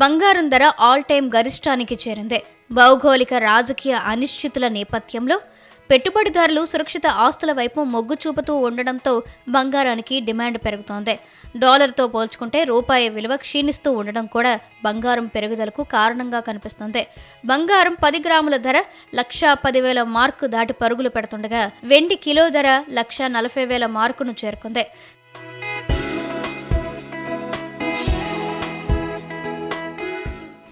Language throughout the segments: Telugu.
బంగారం ధర ఆల్ టైం గరిష్టానికి చేరింది. భౌగోళిక రాజకీయ అనిశ్చితుల నేపథ్యంలో పెట్టుబడిదారులు సురక్షిత ఆస్తుల వైపు మొగ్గు చూపుతూ ఉండడంతో బంగారానికి డిమాండ్ పెరుగుతోంది. డాలర్తో పోల్చుకుంటే రూపాయి విలువ క్షీణిస్తూ ఉండడం కూడా బంగారం పెరుగుదలకు కారణంగా కనిపిస్తుంది. బంగారం పది గ్రాముల ధర లక్షా పదివేల మార్కు దాటి పరుగులు పెడుతుండగా వెండి కిలో ధర లక్షా నలభై వేల మార్కును చేరుకుంది.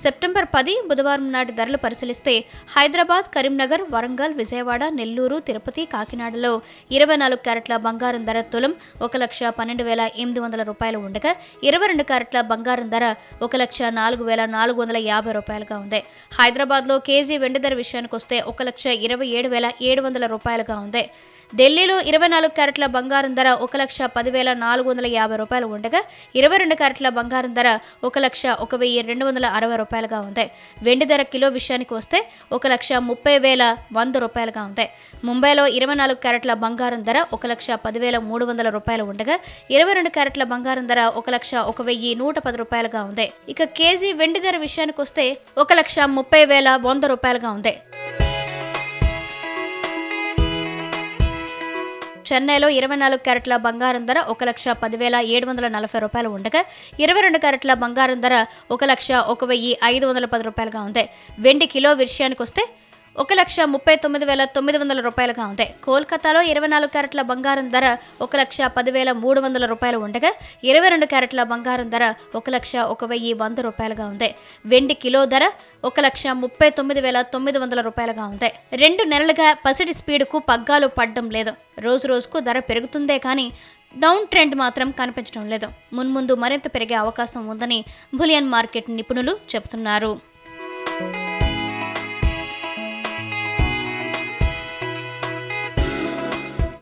సెప్టెంబర్ పది బుధవారం నాటి ధరలు పరిశీలిస్తే హైదరాబాద్ కరీంనగర్ వరంగల్ విజయవాడ నెల్లూరు తిరుపతి కాకినాడలో ఇరవై నాలుగు క్యారెట్ల బంగారం ధర తులం ఒక లక్ష పన్నెండు వేల ఎనిమిది వందల రూపాయలు ఉండగా ఇరవై రెండు క్యారెట్ల బంగారం ధర ఒక లక్ష నాలుగు వేల నాలుగు వందల యాభై రూపాయలుగా ఉంది. హైదరాబాద్లో కేజీ వెండి ధర విషయానికి వస్తే ఒక లక్ష ఇరవై ఏడు వేల ఏడు వందల రూపాయలుగా ఉంది. ఢిల్లీలో ఇరవై నాలుగు క్యారెట్ల బంగారం ధర ఒక లక్ష పదివేల నాలుగు వందల యాభై రూపాయలు ఉండగా ఇరవై రెండు క్యారెట్ల బంగారం ధర ఒక లక్ష ఒక వెయ్యి రెండు వందల అరవై రూపాయలుగా ఉంది. వెండి ధర కిలో విషయానికి వస్తే ఒక లక్ష ముప్పై వేల వంద రూపాయలుగా ఉంది. ముంబైలో ఇరవై నాలుగు క్యారెట్ల బంగారం ధర ఒక లక్ష పదివేల మూడు వందల రూపాయలు ఉండగా ఇరవై రెండు క్యారెట్ల బంగారం ధర ఒక లక్ష ఒక వెయ్యి నూట పది రూపాయలుగా ఉంది. ఇక కేజీ వెండి ధర విషయానికి వస్తే ఒక లక్ష ముప్పై వేల వంద రూపాయలుగా ఉంది. చెన్నైలో ఇరవై నాలుగు క్యారెట్ల బంగారం ధర ఒక లక్ష పదివేల ఏడు వందల నలభై రూపాయలు ఉండగా ఇరవై రెండు క్యారెట్ల బంగారం ధర ఒక లక్ష ఒక వెయ్యి ఐదు వందల పది రూపాయలుగా ఉంది. వెండి కిలో విషయానికి వస్తే ఒక లక్ష ముప్పై తొమ్మిది వేల తొమ్మిది వందల రూపాయలుగా ఉంది. కోల్కతాలో ఇరవై నాలుగు క్యారెట్ల బంగారం ధర ఒక లక్ష పదివేల మూడు వందల రూపాయలు ఉండగా ఇరవై రెండు క్యారెట్ల బంగారం ధర ఒక లక్ష ఒక వెయ్యి వంద రూపాయలుగా ఉంది. వెండి కిలో ధర ఒక లక్ష ముప్పై తొమ్మిది వేల తొమ్మిది వందల రూపాయలుగా ఉంది. రెండు నెలలుగా పసిడి స్పీడ్కు పగ్గాలు పడ్డం లేదు. రోజు రోజుకు ధర పెరుగుతుందే కానీ డౌన్ ట్రెండ్ మాత్రం కనిపించడం లేదు. మున్ముందు మరింత పెరిగే అవకాశం ఉందని బులియన్ మార్కెట్ నిపుణులు చెబుతున్నారు.